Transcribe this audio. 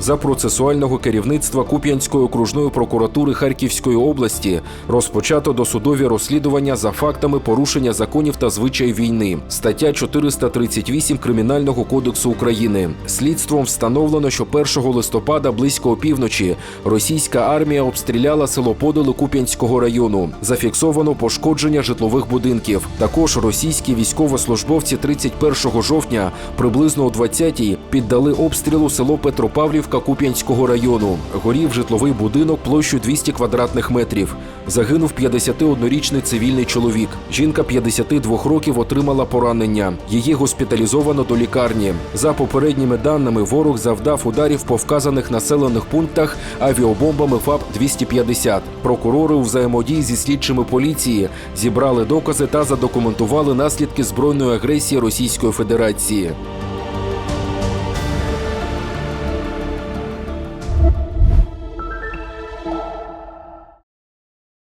За процесуального керівництва Куп'янської окружної прокуратури Харківської області розпочато досудові розслідування за фактами порушення законів та звичаїв війни. Стаття 438 Кримінального кодексу України. Слідством встановлено, що 1 листопада близько опівночі російська армія обстріляла село Подоли Куп'янського району. Зафіксовано пошкодження житлових будинків. Також російські військовослужбовці 31 жовтня приблизно о 20-й піддали обстрілу село Петропавлівка Куп'янського району. Горів житловий будинок площу 200 квадратних метрів. Загинув 51-річний цивільний чоловік. Жінка 52 років отримала поранення. Її госпіталізовано до лікарні. За попередніми даними, ворог завдав ударів по вказаних населених пунктах авіабомбами ФАП-250. Прокурори у взаємодії зі слідчими поліції зібрали докази та задокументували наслідки збройної агресії Російської Федерації.